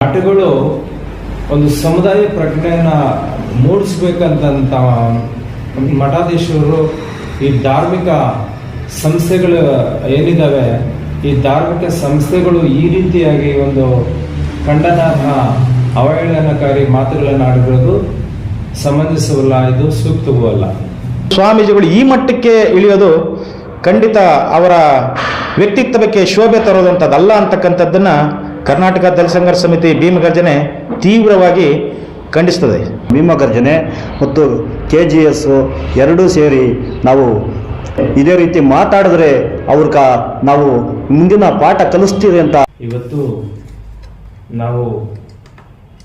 ಮಠಗಳು ಒಂದು ಸಮುದಾಯ ಪ್ರಜ್ಞೆಯನ್ನ ಮೂಡಿಸ್ಬೇಕಂತ ಮಠಾಧೀಶರು ಈ ಧಾರ್ಮಿಕ ಸಂಸ್ಥೆಗಳು ಏನಿದ್ದಾವೆ ಈ ಧಾರ್ಮಿಕ ಸಂಸ್ಥೆಗಳು ಈ ರೀತಿಯಾಗಿ ಒಂದು ಖಂಡನಾರ್ಹ ಅವಹೇಳನಕಾರಿ ಮಾತುಗಳನ್ನು ಆಡಿರೋದು ಸಮಂಜಸವಲ್ಲ, ಇದು ಸೂಕ್ತವೂ ಅಲ್ಲ. ಸ್ವಾಮೀಜಿಗಳು ಈ ಮಟ್ಟಕ್ಕೆ ಇಳಿಯೋದು ಖಂಡಿತ ಅವರ ವ್ಯಕ್ತಿತ್ವಕ್ಕೆ ಶೋಭೆ ತರೋದಂಥದ್ದಲ್ಲ ಅಂತಕ್ಕಂಥದ್ದನ್ನು ಕರ್ನಾಟಕ ದಲಿತ ಸಂಘರ್ಷ ಸಮಿತಿ ಭೀಮಗರ್ಜನೆ ತೀವ್ರವಾಗಿ ಖಂಡಿಸ್ತದೆ ಭೀಮಗರ್ಜನೆ ಮತ್ತು ಕೆ ಜಿ ಎಸ್ ಎರಡೂ ಸೇರಿ ನಾವು ಇದೇ ರೀತಿ ಮಾತಾಡಿದ್ರೆ ಅವ್ರ ನಾವು ಮುಂದಿನ ಪಾಠ ಕಲಿಸ್ತೀವಿ ಅಂತ. ಇವತ್ತು ನಾವು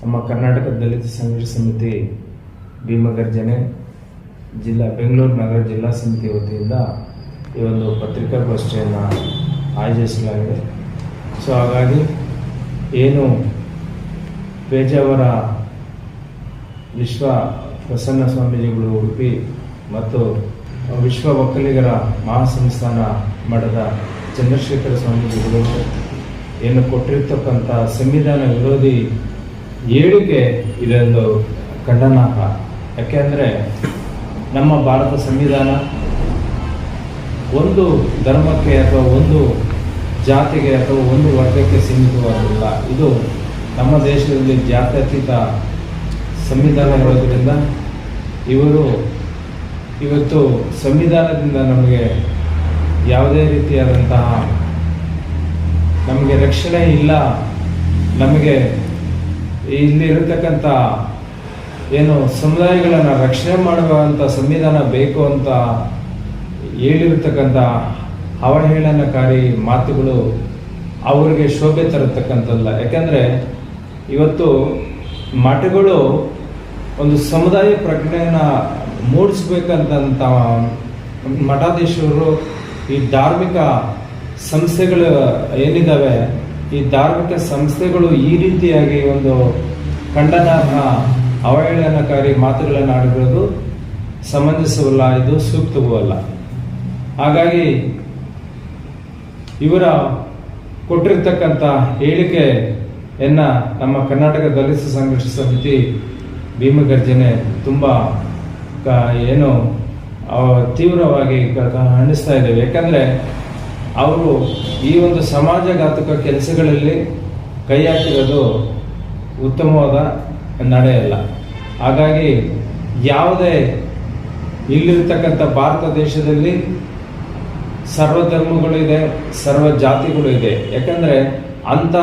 ನಮ್ಮ ಕರ್ನಾಟಕ ದಲಿತ ಸಂಘರ್ಷ ಸಮಿತಿ ಭೀಮಗರ್ಜನೆ ಜಿಲ್ಲಾ ಬೆಂಗಳೂರು ನಗರ ಜಿಲ್ಲಾ ಸಮಿತಿ ವತಿಯಿಂದ ಈ ಒಂದು ಪತ್ರಿಕಾಗೋಷ್ಠಿಯನ್ನು ಆಯೋಜಿಸಲಾಗಿದೆ. ಸೊ ಹಾಗಾಗಿ ಏನು ಪೇಜಾವರ ವಿಶ್ವ ಪ್ರಸನ್ನ ಸ್ವಾಮೀಜಿಗಳು ಉಡುಪಿ ಮತ್ತು ವಿಶ್ವ ಒಕ್ಕಲಿಗರ ಮಹಾಸಂಸ್ಥಾನ ಮಠದ ಚಂದ್ರಶೇಖರ ಸ್ವಾಮೀಜಿಗಳು ಏನು ಕೊಟ್ಟಿರ್ತಕ್ಕಂಥ ಸಂವಿಧಾನ ವಿರೋಧಿ ಹೇಳಿಕೆ ಇದೊಂದು ಖಂಡನಾರ್ಹ. ಯಾಕೆಂದರೆ ನಮ್ಮ ಭಾರತ ಸಂವಿಧಾನ ಒಂದು ಧರ್ಮಕ್ಕೆ ಅಥವಾ ಒಂದು ಜಾತಿಗೆ ಅಥವಾ ಒಂದು ವರ್ಗಕ್ಕೆ ಸೀಮಿತವಾಗಿಲ್ಲ. ಇದು ನಮ್ಮ ದೇಶದಲ್ಲಿ ಜಾತ್ಯತೀತ ಸಂವಿಧಾನ ಇರೋದರಿಂದ ಇವರು ಇವತ್ತು ಸಂವಿಧಾನದಿಂದ ನಮಗೆ ಯಾವುದೇ ರೀತಿಯಾದಂತಹ ನಮಗೆ ರಕ್ಷಣೆ ಇಲ್ಲ. ನಮಗೆ ಇಲ್ಲಿ ಇರತಕ್ಕಂಥ ಏನು ಸಮುದಾಯಗಳನ್ನು ರಕ್ಷಣೆ ಮಾಡುವಂಥ ಸಂವಿಧಾನ ಬೇಕು ಅಂತ ಹೇಳಿರ್ತಕ್ಕಂಥ ಅವಹೇಳನಕಾರಿ ಮಾತುಗಳು ಅವರಿಗೆ ಶೋಭೆ ತರತಕ್ಕಂಥದ್ದಲ್ಲ. ಯಾಕೆಂದರೆ ಇವತ್ತು ಮಠಗಳು ಒಂದು ಸಮುದಾಯ ಪ್ರಜ್ಞೆಯನ್ನು ಮೂಡಿಸ್ಬೇಕಂತ ಮಠಾಧೀಶರು ಈ ಧಾರ್ಮಿಕ ಸಂಸ್ಥೆಗಳು ಏನಿದ್ದಾವೆ ಈ ಧಾರ್ಮಿಕ ಸಂಸ್ಥೆಗಳು ಈ ರೀತಿಯಾಗಿ ಒಂದು ಖಂಡನಾರ್ಹ ಅವಹೇಳನಕಾರಿ ಮಾತುಗಳನ್ನು ಆಡಿರೋದು ಸಮಂಜಸವಲ್ಲ, ಇದು ಸೂಕ್ತವೂ ಅಲ್ಲ. ಹಾಗಾಗಿ ಇವರ ಕೊಟ್ಟಿರ್ತಕ್ಕಂಥ ಹೇಳಿಕೆಯನ್ನು ನಮ್ಮ ಕರ್ನಾಟಕ ದಲಿತ ಸಂಘರ್ಷ ಸಮಿತಿ ಭೀಮಗರ್ಜನೆ ತುಂಬ ಕ- ಏನು ತೀವ್ರವಾಗಿ ಅಣಿಸ್ತಾ ಇದ್ದೇವೆ. ಯಾಕಂದರೆ ಅವರು ಈ ಒಂದು ಸಮಾಜಘಾತಕ ಕೆಲಸಗಳಲ್ಲಿ ಕೈ ಹಾಕಿರೋದು ಉತ್ತಮವಾದ ನಡೆಯಲ್ಲ ಹಾಗಾಗಿ ಯಾವುದೇ ಇಲ್ಲಿರ್ತಕ್ಕಂಥ ಭಾರತ ದೇಶದಲ್ಲಿ ಸರ್ವ ಧರ್ಮಗಳು ಇದೆ, ಸರ್ವ ಜಾತಿಗಳು ಇದೆ. ಯಾಕಂದ್ರೆ ಅಂತ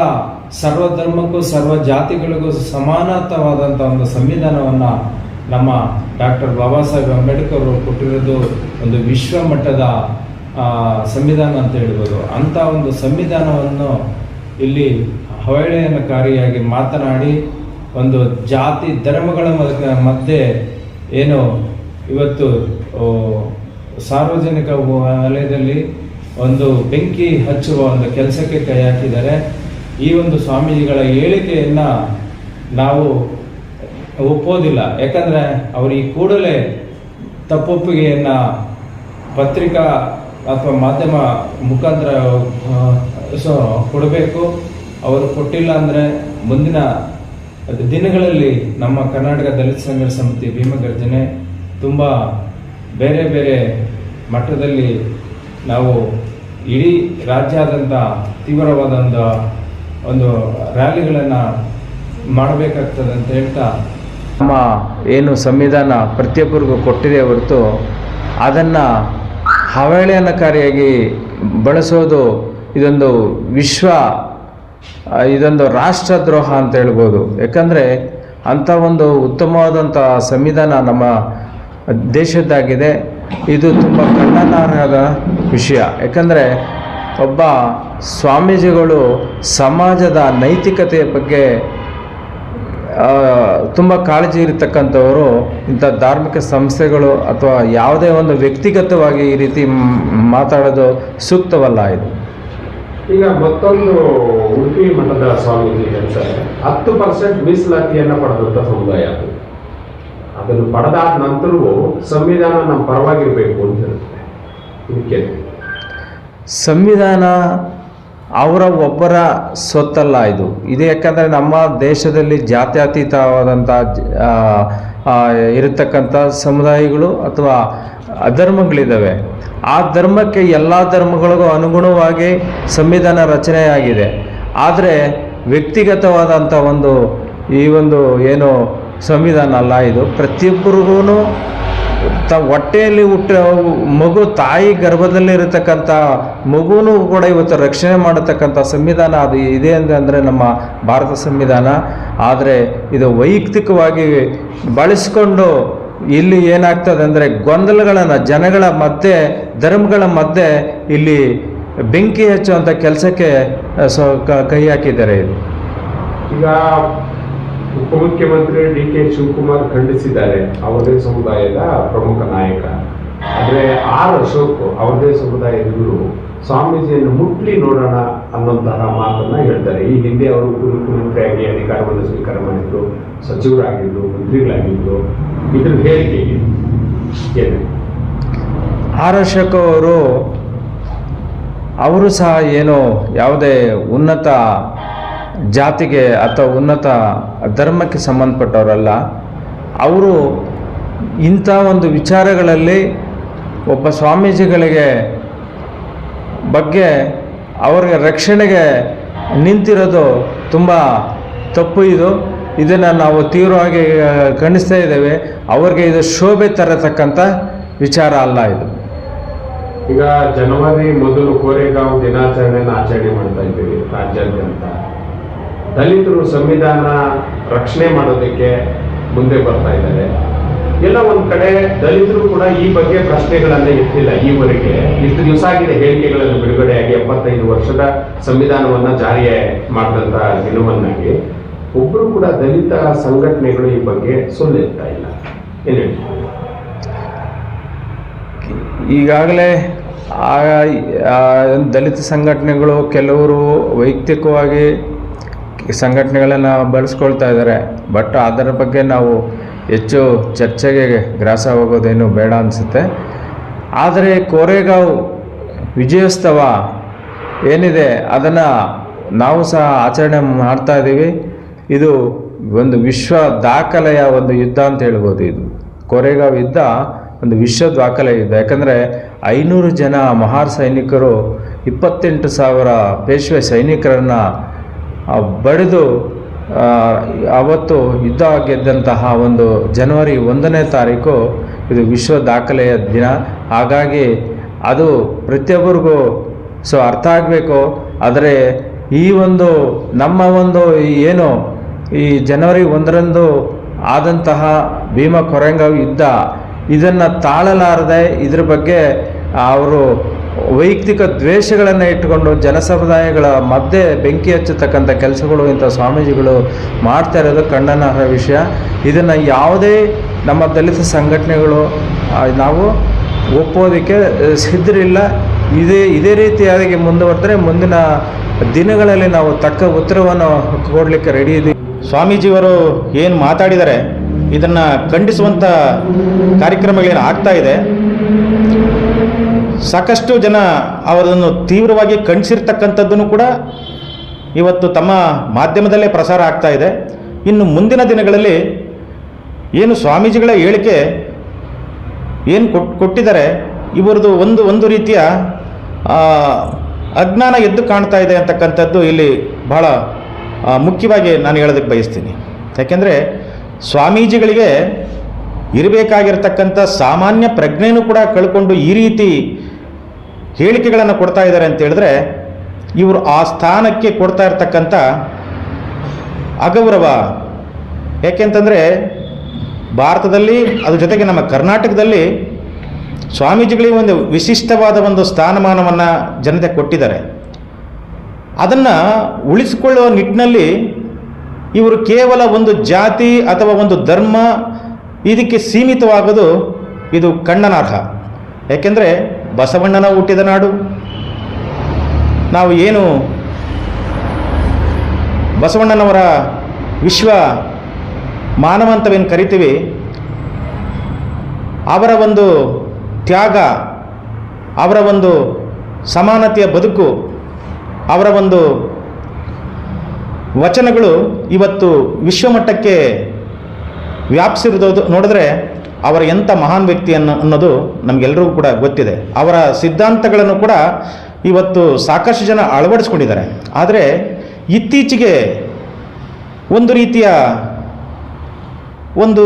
ಸರ್ವ ಧರ್ಮಕ್ಕೂ ಸರ್ವ ಜಾತಿಗಳಿಗೂ ಸಮಾನತವಾದಂಥ ಒಂದು ಸಂವಿಧಾನವನ್ನ ನಮ್ಮ ಡಾಕ್ಟರ್ ಬಾಬಾ ಸಾಹೇಬ್ ಅಂಬೇಡ್ಕರ್ ಅವರು ಕೊಟ್ಟಿರೋದು ಒಂದು ವಿಶ್ವ ಮಟ್ಟದ ಸಂವಿಧಾನ ಅಂತ ಹೇಳ್ಬೋದು. ಅಂತ ಒಂದು ಸಂವಿಧಾನವನ್ನು ಇಲ್ಲಿ ಅವಹೇಳನಕಾರಿಯಾಗಿ ಮಾತನಾಡಿ ಒಂದು ಜಾತಿ ಧರ್ಮಗಳ ಮಧ್ಯ- ಏನು ಇವತ್ತು ಸಾರ್ವಜನಿಕ ವಲಯದಲ್ಲಿ ಒಂದು ಬೆಂಕಿ ಹಚ್ಚುವ ಒಂದು ಕೆಲಸಕ್ಕೆ ಕೈ ಹಾಕಿದ್ದಾರೆ. ಈ ಒಂದು ಸ್ವಾಮೀಜಿಗಳ ಹೇಳಿಕೆಯನ್ನು ನಾವು ಒಪ್ಪೋದಿಲ್ಲ. ಯಾಕಂದ್ರೆ ಅವರು ಈ ಕೂಡಲೇ ತಪ್ಪೊಪ್ಪಿಗೆಯನ್ನು ಪತ್ರಿಕಾ ಅಥವಾ ಮಾಧ್ಯಮ ಮುಖಾಂತರ ಸೊ ಕೊಡಬೇಕು. ಅವರು ಕೊಟ್ಟಿಲ್ಲ ಅಂದರೆ ಮುಂದಿನ ದಿನಗಳಲ್ಲಿ ನಮ್ಮ ಕರ್ನಾಟಕ ದಲಿತ ಸಂಘರ್ಷ ಸಮಿತಿ ಭೀಮಗರ್ಜನೆ ತುಂಬ ಬೇರೆ ಬೇರೆ ಮಟ್ಟದಲ್ಲಿ ನಾವು ಇಡೀ ರಾಜ್ಯಾದ್ಯಂತ ತೀವ್ರವಾದಂಥ ಒಂದು ರ್ಯಾಲಿಗಳನ್ನು ಮಾಡಬೇಕಾಗ್ತದೆ ಅಂತ ಹೇಳ್ತಾ ನಮ್ಮ ಏನು ಸಂವಿಧಾನ ಪ್ರತಿಯೊಬ್ಬರಿಗೂ ಕೊಟ್ಟಿದೆ ಹೊರತು ಅದನ್ನು ಅವಹೇಳನಕಾರಿಯಾಗಿ ಬಳಸೋದು ಇದೊಂದು ವಿಶ್ವ, ಇದೊಂದು ರಾಷ್ಟ್ರದ್ರೋಹ ಅಂತ ಹೇಳ್ಬೋದು. ಯಾಕಂದರೆ ಅಂಥ ಒಂದು ಉತ್ತಮವಾದಂಥ ಸಂವಿಧಾನ ನಮ್ಮ ದೇಶದ್ದಾಗಿದೆ. ಇದು ತುಂಬ ಖಂಡನಾರ್ಹದ ವಿಷಯ. ಯಾಕಂದರೆ ಒಬ್ಬ ಸ್ವಾಮೀಜಿಗಳು ಸಮಾಜದ ನೈತಿಕತೆಯ ಬಗ್ಗೆ ತುಂಬ ಕಾಳಜಿ ಇರತಕ್ಕಂಥವರು, ಇಂಥ ಧಾರ್ಮಿಕ ಸಂಸ್ಥೆಗಳು ಅಥವಾ ಯಾವುದೇ ಒಂದು ವ್ಯಕ್ತಿಗತವಾಗಿ ಈ ರೀತಿ ಮಾತಾಡೋದು ಸೂಕ್ತವಲ್ಲ ಇದು. ಈಗ ಮತ್ತೊಂದು ಉಡುಪಿ ಮಠದ ಸ್ವಾಮೀಜಿ ಹತ್ತು ಪರ್ಸೆಂಟ್ ಮೀಸಲಾತಿಯನ್ನು ಪಡೆದಂಥ ಸಮುದಾಯ ಅದನ್ನು ಪಡೆದಾದ ನಂತರವೂ ಸಂವಿಧಾನ ನಮ್ಮ ಪರವಾಗಿರಬೇಕು ಅಂತ ಹೇಳ್ತಾರೆ ಸಂವಿಧಾನ ಅವರ ಒಬ್ಬರ ಸ್ವತ್ತಲ್ಲ ಇದು. ಇದು ಯಾಕಂದರೆ ನಮ್ಮ ದೇಶದಲ್ಲಿ ಜಾತ್ಯತೀತವಾದಂಥ ಇರತಕ್ಕಂಥ ಸಮುದಾಯಗಳು ಅಥವಾ ಧರ್ಮಗಳಿದ್ದಾವೆ ಆ ಧರ್ಮಕ್ಕೆ ಎಲ್ಲ ಧರ್ಮಗಳಿಗೂ ಅನುಗುಣವಾಗಿ ಸಂವಿಧಾನ ರಚನೆಯಾಗಿದೆ. ಆದರೆ ವ್ಯಕ್ತಿಗತವಾದಂಥ ಒಂದು ಈ ಒಂದು ಏನು ಸಂವಿಧಾನ ಅಲ್ಲ ಇದು. ಪ್ರತಿಯೊಬ್ಬರಿಗೂ ತ ಹೊಟ್ಟೆಯಲ್ಲಿ ಹುಟ್ಟ ಮಗು ತಾಯಿ ಗರ್ಭದಲ್ಲಿರತಕ್ಕಂಥ ಮಗುನೂ ಕೂಡ ಇವತ್ತು ರಕ್ಷಣೆ ಮಾಡತಕ್ಕಂಥ ಸಂವಿಧಾನ ಅದು ಇದೆ ಅಂದರೆ ನಮ್ಮ ಭಾರತ ಸಂವಿಧಾನ. ಆದರೆ ಇದು ವೈಯಕ್ತಿಕವಾಗಿ ಬಳಸಿಕೊಂಡು ಇಲ್ಲಿ ಏನಾಗ್ತದೆ ಅಂದರೆ ಗೊಂದಲಗಳನ್ನು ಜನಗಳ ಮಧ್ಯೆ, ಧರ್ಮಗಳ ಮಧ್ಯೆ ಇಲ್ಲಿ ಬೆಂಕಿ ಹಚ್ಚುವಂಥ ಕೆಲಸಕ್ಕೆ ಸೊ ಕ- ಹಾಕಿದ್ದಾರೆ. ಇದು ಈಗ ಉಪಮುಖ್ಯಮಂತ್ರಿ ಡಿ ಕೆ ಶಿವಕುಮಾರ್ ಖಂಡಿಸಿದ್ದಾರೆ, ಅವರದೇ ಸಮುದಾಯದ ಪ್ರಮುಖ ನಾಯಕ. ಆದರೆ ಆರ್ ಅಶೋಕ್ ಅವರದೇ ಸಮುದಾಯದ ಗುರು, ಸ್ವಾಮೀಜಿಯನ್ನು ಮುಟ್ಲಿ ನೋಡೋಣ ಅನ್ನೋಂತಹ ಮಾತನ್ನ ಹೇಳ್ತಾರೆ. ಈ ಹಿಂದೆ ಅವರು ಉಪಮುಖ್ಯಮಂತ್ರಿಯಾಗಿ ಅಧಿಕಾರವನ್ನು ಸ್ವೀಕಾರ ಮಾಡಿದ್ರು ಸಚಿವರಾಗಿದ್ರು ಮಂತ್ರಿಗಳಾಗಿದ್ರು ಇದ್ರ ಹೇಳಿಕೆ ಏನು? ಆರ್ ಅಶೋಕ್ ಅವರು ಅವರು ಸಹ ಏನು ಯಾವುದೇ ಉನ್ನತ ಜಾತಿಗೆ ಅಥವಾ ಉನ್ನತ ಧರ್ಮಕ್ಕೆ ಸಂಬಂಧಪಟ್ಟವರಲ್ಲ, ಅವರು ಇಂಥ ಒಂದು ವಿಚಾರಗಳಲ್ಲಿ ಒಬ್ಬ ಸ್ವಾಮೀಜಿಗಳಿಗೆ ಬಗ್ಗೆ ಅವರಿಗೆ ರಕ್ಷಣೆಗೆ ನಿಂತಿರೋದು ತುಂಬ ತಪ್ಪು ಇದು. ಇದನ್ನು ನಾವು ತೀವ್ರವಾಗಿ ಖಂಡಿಸ್ತಾ ಇದ್ದೇವೆ. ಅವ್ರಿಗೆ ಇದು ಶೋಭೆ ತರತಕ್ಕಂಥ ವಿಚಾರ ಅಲ್ಲ ಇದು. ಈಗ ಜನವರಿ ಮೊದಲು ಕೋರೆಗಾಂವ್ ದಿನಾಚರಣೆಯನ್ನು ಆಚರಣೆ ಮಾಡ್ತಾ ಇದ್ದೀವಿ ರಾಜ್ಯಾದ್ಯಂತ. ದಲಿತರು ಸಂವಿಧಾನ ರಕ್ಷಣೆ ಮಾಡೋದಕ್ಕೆ ಮುಂದೆ ಬರ್ತಾ ಇದ್ದಾರೆ. ಎಲ್ಲ ಒಂದ್ ಕಡೆ ದಲಿತರು ಕೂಡ ಈ ಬಗ್ಗೆ ಪ್ರಶ್ನೆಗಳನ್ನ ಎತ್ತಿಲ್ಲ ಈವರೆಗೆ. ಇಷ್ಟು ದಿವಸ ಆಗಿದೆ ಹೇಳಿಕೆಗಳನ್ನು ಬಿಡುಗಡೆಯಾಗಿ ಎಪ್ಪತ್ತೈದು ವರ್ಷದ ಸಂವಿಧಾನವನ್ನ ಜಾರಿ ಮಾಡಿದಂತ ದಿನವನ್ನಾಗಿ. ಒಬ್ಬರು ಕೂಡ ದಲಿತ ಸಂಘಟನೆಗಳು ಈ ಬಗ್ಗೆ ಸುಳ್ಳೆತ್ತಾ ಇಲ್ಲ. ಏನು ಈಗಾಗಲೇ ಆ, ದಲಿತ ಸಂಘಟನೆಗಳು ಕೆಲವರು ವೈಯಕ್ತಿಕವಾಗಿ ಸಂಘಟನೆಗಳನ್ನು ಬಳಸ್ಕೊಳ್ತಾ ಇದ್ದಾರೆ ಬಟ್ ಅದರ ಬಗ್ಗೆ ನಾವು ಹೆಚ್ಚು ಚರ್ಚೆಗೆ ಗ್ರಾಸ ಹೋಗೋದೇನು ಬೇಡ ಅನಿಸುತ್ತೆ. ಆದರೆ ಕೋರೆಗಾಂವ್ ವಿಜಯೋತ್ಸವ ಏನಿದೆ ಅದನ್ನು ನಾವು ಸಹ ಆಚರಣೆ ಮಾಡ್ತಾ ಇದ್ದೀವಿ. ಇದು ಒಂದು ವಿಶ್ವ ದಾಖಲೆಯ ಒಂದು ಯುದ್ಧ ಅಂತ ಹೇಳ್ಬೋದು ಇದು. ಕೋರೆಗಾವ್ ಯುದ್ಧ ಒಂದು ವಿಶ್ವ ದಾಖಲೆ ಯುದ್ಧ ಯಾಕಂದರೆ ಐನೂರು ಜನ ಮಹಾರ್ ಸೈನಿಕರು, ಇಪ್ಪತ್ತೆಂಟು ಸಾವಿರ ಪೇಶ್ವೆ ಸೈನಿಕರನ್ನು ಬಡಿದು ಅವತ್ತು ಯುದ್ಧ ಗೆದ್ದಂತಹ ಒಂದು ಜನವರಿ ಒಂದನೇ ತಾರೀಕು ಇದು ವಿಶ್ವ ದಾಖಲೆಯ ದಿನ. ಹಾಗಾಗಿ ಅದು ಪ್ರತಿಯೊಬ್ಬರಿಗೂ ಸೊ ಅರ್ಥ ಆಗಬೇಕು. ಆದರೆ ಈ ಒಂದು, ನಮ್ಮ ಒಂದು ಏನು, ಈ ಜನವರಿ ಒಂದರಂದು ಆದಂತಹ ಭೀಮ ಕೊರೆಂಗಾವ್ ಯುದ್ಧ, ಇದನ್ನು ತಾಳಲಾರದೆ ಇದ್ರ ಬಗ್ಗೆ ಅವರು ವೈಯಕ್ತಿಕ ದ್ವೇಷಗಳನ್ನು ಇಟ್ಟುಕೊಂಡು ಜನಸಮುದಾಯಗಳ ಮಧ್ಯೆ ಬೆಂಕಿ ಹಚ್ಚತಕ್ಕಂಥ ಕೆಲಸಗಳು ಇಂಥ ಸ್ವಾಮೀಜಿಗಳು ಮಾಡ್ತಾ ಇರೋದು ಖಂಡನಾರ್ಹ ವಿಷಯ. ಇದನ್ನು ಯಾವುದೇ ನಮ್ಮ ದಲಿತ ಸಂಘಟನೆಗಳು ನಾವು ಒಪ್ಪೋದಕ್ಕೆ ಸಿದ್ಧರಿಲ್ಲ. ಇದೇ ಇದೇ ರೀತಿಯಾಗಿ ಮುಂದುವರೆದರೆ ಮುಂದಿನ ದಿನಗಳಲ್ಲಿ ನಾವು ತಕ್ಕ ಉತ್ತರವನ್ನು ಕೊಡಲಿಕ್ಕೆ ರೆಡಿ ಇದ್ದೀವಿ. ಸ್ವಾಮೀಜಿಯವರು ಏನು ಮಾತಾಡಿದ್ದಾರೆ ಇದನ್ನು ಖಂಡಿಸುವಂಥ ಕಾರ್ಯಕ್ರಮಗಳೇನು ಆಗ್ತಾ ಇದೆ. ಸಾಕಷ್ಟು ಜನ ಅವರನ್ನು ತೀವ್ರವಾಗಿ ಖಂಡಿಸಿರ್ತಕ್ಕಂಥದ್ದನ್ನು ಕೂಡ ಇವತ್ತು ತಮ್ಮ ಮಾಧ್ಯಮದಲ್ಲೇ ಪ್ರಸಾರ ಆಗ್ತಾ ಇದೆ. ಇನ್ನು ಮುಂದಿನ ದಿನಗಳಲ್ಲಿ ಏನು ಸ್ವಾಮೀಜಿಗಳ ಹೇಳಿಕೆ ಏನು ಕೊಟ್, ಕೊಟ್ಟಿದ್ದಾರೆ ಇವರದು ಒಂದು ಒಂದು ರೀತಿಯ ಅಜ್ಞಾನ ಎದ್ದು ಕಾಣ್ತಾ ಇದೆ ಅಂತಕ್ಕಂಥದ್ದು ಇಲ್ಲಿ ಬಹಳ ಮುಖ್ಯವಾಗಿ ನಾನು ಹೇಳೋದಕ್ಕೆ ಬಯಸ್ತೀನಿ. ಯಾಕೆಂದರೆ ಸ್ವಾಮೀಜಿಗಳಿಗೆ ಇರಬೇಕಾಗಿರ್ತಕ್ಕಂಥ ಸಾಮಾನ್ಯ ಪ್ರಜ್ಞೆಯೂ ಕೂಡ ಕಳ್ಕೊಂಡು ಈ ರೀತಿ ಹೇಳಿಕೆಗಳನ್ನು ಕೊಡ್ತಾ ಇದ್ದಾರೆ ಅಂತ ಹೇಳಿದ್ರೆ, ಇವರು ಆ ಸ್ಥಾನಕ್ಕೆ ಕೊಡ್ತಾ ಇರ್ತಕ್ಕಂಥ ಅಗೌರವ, ಯಾಕೆಂತಂದರೆ ಭಾರತದಲ್ಲಿ ಅದ್ರ ಜೊತೆಗೆ ನಮ್ಮ ಕರ್ನಾಟಕದಲ್ಲಿ ಸ್ವಾಮೀಜಿಗಳಿಗೆ ಒಂದು ವಿಶಿಷ್ಟವಾದ ಒಂದು ಸ್ಥಾನಮಾನವನ್ನು ಜನತೆ ಕೊಟ್ಟಿದ್ದಾರೆ. ಅದನ್ನು ಉಳಿಸಿಕೊಳ್ಳುವ ನಿಟ್ಟಿನಲ್ಲಿ ಇವರು ಕೇವಲ ಒಂದು ಜಾತಿ ಅಥವಾ ಒಂದು ಧರ್ಮ ಇದಕ್ಕೆ ಸೀಮಿತವಾಗೋದು ಇದು ಖಂಡನಾರ್ಹ ಯಾಕೆಂದರೆ ಬಸವಣ್ಣನ ಹುಟ್ಟಿದ ನಾಡು. ನಾವು ಏನು ಬಸವಣ್ಣನವರ ವಿಶ್ವ ಮಾನವಂತವೇನು ಕರಿತೀವಿ, ಅವರ ಒಂದು ತ್ಯಾಗ, ಅವರ ಒಂದು ಸಮಾನತೆಯ ಬದುಕು, ಅವರ ಒಂದು ವಚನಗಳು ಇವತ್ತು ವಿಶ್ವಮಟ್ಟಕ್ಕೆ ವ್ಯಾಪಿಸಿರೋದು ನೋಡಿದ್ರೆ ಅವರ ಎಂಥ ಮಹಾನ್ ವ್ಯಕ್ತಿ ಅನ್ನೋ ಅನ್ನೋದು ನಮಗೆಲ್ಲರಿಗೂ ಕೂಡ ಗೊತ್ತಿದೆ. ಅವರ ಸಿದ್ಧಾಂತಗಳನ್ನು ಕೂಡ ಇವತ್ತು ಸಾಕಷ್ಟು ಜನ ಅಳವಡಿಸ್ಕೊಂಡಿದ್ದಾರೆ. ಆದರೆ ಇತ್ತೀಚೆಗೆ ಒಂದು ರೀತಿಯ ಒಂದು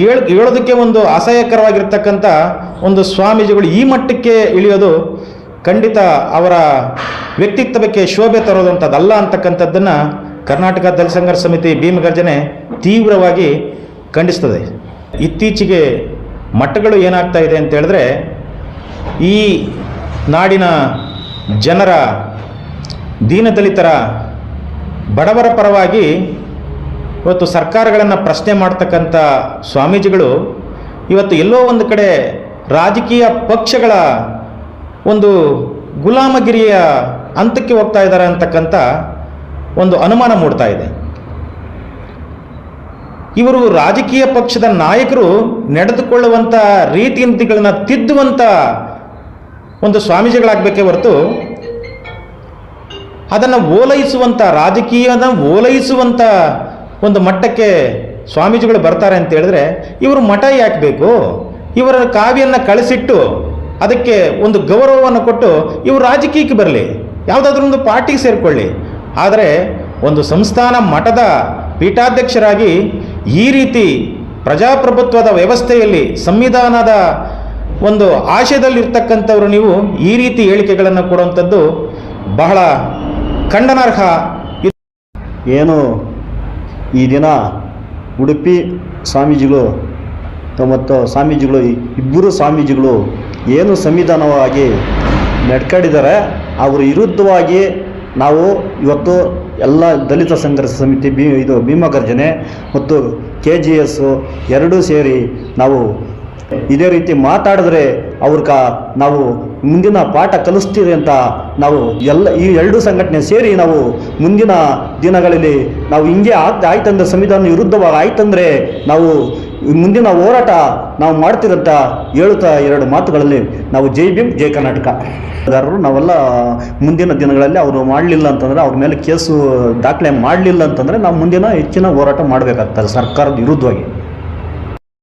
ಹೇಳ ಹೇಳ್ ಹೇಳೋದಕ್ಕೆ ಒಂದು ಅಸಹ್ಯಕರವಾಗಿರ್ತಕ್ಕಂಥ ಒಂದು ಸ್ವಾಮೀಜಿಗಳು ಈ ಮಟ್ಟಕ್ಕೆ ಇಳಿಯೋದು ಖಂಡಿತ ಅವರ ವ್ಯಕ್ತಿತ್ವಕ್ಕೆ ಶೋಭೆ ತರೋದಂಥದ್ದಲ್ಲ ಅಂತಕ್ಕಂಥದ್ದನ್ನು ಕರ್ನಾಟಕ ದಲಿತ ಸಂಘರ್ಷ ಸಮಿತಿ ಭೀಮಗರ್ಜನೆ ತೀವ್ರವಾಗಿ ಖಂಡಿಸ್ತದೆ. ಇತ್ತೀಚೆಗೆ ಮಠಗಳು ಏನಾಗ್ತಾ ಇದೆ ಅಂತ ಹೇಳಿದ್ರೆ, ಈ ನಾಡಿನ ಜನರ ದೀನದಲಿತರ ಬಡವರ ಪರವಾಗಿ ಇವತ್ತು ಸರ್ಕಾರಗಳನ್ನು ಪ್ರಶ್ನೆ ಮಾಡ್ತಕ್ಕಂಥ ಸ್ವಾಮೀಜಿಗಳು ಇವತ್ತು ಎಲ್ಲೋ ಒಂದು ಕಡೆ ರಾಜಕೀಯ ಪಕ್ಷಗಳ ಒಂದು ಗುಲಾಮಗಿರಿಯ ಹಂತಕ್ಕೆ ಹೋಗ್ತಾ ಇದ್ದಾರೆ ಅಂತಕ್ಕಂಥ ಒಂದು ಅನುಮಾನ ಮೂಡ್ತಾ ಇದೆ. ಇವರು ರಾಜಕೀಯ ಪಕ್ಷದ ನಾಯಕರು ನಡೆದುಕೊಳ್ಳುವಂಥ ರೀತಿ ನೀತಿಗಳನ್ನು ತಿದ್ದುವಂಥ ಒಂದು ಸ್ವಾಮೀಜಿಗಳಾಗಬೇಕೇ ಹೊರತು ಅದನ್ನು ಓಲೈಸುವಂಥ ರಾಜಕೀಯದ ಓಲೈಸುವಂಥ ಒಂದು ಮಟ್ಟಕ್ಕೆ ಸ್ವಾಮೀಜಿಗಳು ಬರ್ತಾರೆ ಅಂತ ಹೇಳಿದ್ರೆ ಇವರು ಮಠ ಯಾಕೆ ಬೇಕು? ಇವರ ಕಾವ್ಯನ್ನು ಕಳಿಸಿಟ್ಟು ಅದಕ್ಕೆ ಒಂದು ಗೌರವವನ್ನು ಕೊಟ್ಟು ಇವರು ರಾಜಕೀಯಕ್ಕೆ ಬರಲಿ, ಯಾವುದಾದ್ರೂ ಒಂದು ಪಾರ್ಟಿಗೆ ಸೇರಿಕೊಳ್ಳಿ. ಆದರೆ ಒಂದು ಸಂಸ್ಥಾನ ಮಠದ ಪೀಠಾಧ್ಯಕ್ಷರಾಗಿ ಈ ರೀತಿ ಪ್ರಜಾಪ್ರಭುತ್ವದ ವ್ಯವಸ್ಥೆಯಲ್ಲಿ ಸಂವಿಧಾನದ ಒಂದು ಆಶಯದಲ್ಲಿರ್ತಕ್ಕಂಥವ್ರು ನೀವು ಈ ರೀತಿ ಹೇಳಿಕೆಗಳನ್ನು ಕೊಡುವಂಥದ್ದು ಬಹಳ ಖಂಡನಾರ್ಹ. ಏನು ಈ ದಿನ ಉಡುಪಿ ಸ್ವಾಮೀಜಿಗಳು ಮತ್ತು ಸ್ವಾಮೀಜಿಗಳು ಇಬ್ಬರು ಸ್ವಾಮೀಜಿಗಳು ಏನು ಸಂವಿಧಾನವಾಗಿ ನಡ್ಕೊಂಡಿದ್ದಾರೆ ಅವರ ವಿರುದ್ಧವಾಗಿ ನಾವು ಇವತ್ತು ಎಲ್ಲ ದಲಿತ ಸಂಘರ್ಷ ಸಮಿತಿ ಬಿ ಇದು ಭೀಮಗರ್ಜನೆ ಮತ್ತು ಕೆ ಜಿ ಎಸ್ಸು ಎರಡೂ ಸೇರಿ ನಾವು ಇದೇ ರೀತಿ ಮಾತಾಡಿದ್ರೆ ಅವ್ರಕ ನಾವು ಮುಂದಿನ ಪಾಠ ಕಲಿಸ್ತೀರಿ ಅಂತ ನಾವು ಎಲ್ಲ ಈ ಎರಡು ಸಂಘಟನೆ ಸೇರಿ ನಾವು ಮುಂದಿನ ದಿನಗಳಲ್ಲಿ ನಾವು ಹಿಂಗೆ ಆಗ್ ಆಯ್ತಂದ್ರೆ ಸಂವಿಧಾನ ವಿರುದ್ಧವಾಗಿ ಆಯ್ತಂದ್ರೆ ನಾವು ಮುಂದಿನ ಹೋರಾಟ ನಾವು ಮಾಡ್ತೀರಂತ ಹೇಳುತ್ತಾ ಎರಡು ಮಾತುಗಳಲ್ಲಿ ನಾವು ಜೈ ಭೀಮ್, ಜೈ ಕರ್ನಾಟಕ. ಗಾರರು ನಾವೆಲ್ಲ ಮುಂದಿನ ದಿನಗಳಲ್ಲಿ ಅವರು ಮಾಡಲಿಲ್ಲ ಅಂತಂದರೆ ಅವ್ರ ಮೇಲೆ ಕೇಸು ದಾಖಲೆ ಮಾಡಲಿಲ್ಲ ಅಂತಂದರೆ ನಾವು ಮುಂದಿನ ಹೆಚ್ಚಿನ ಹೋರಾಟ ಮಾಡಬೇಕಾಗ್ತದೆ ಸರ್ಕಾರದ ವಿರುದ್ಧವಾಗಿ.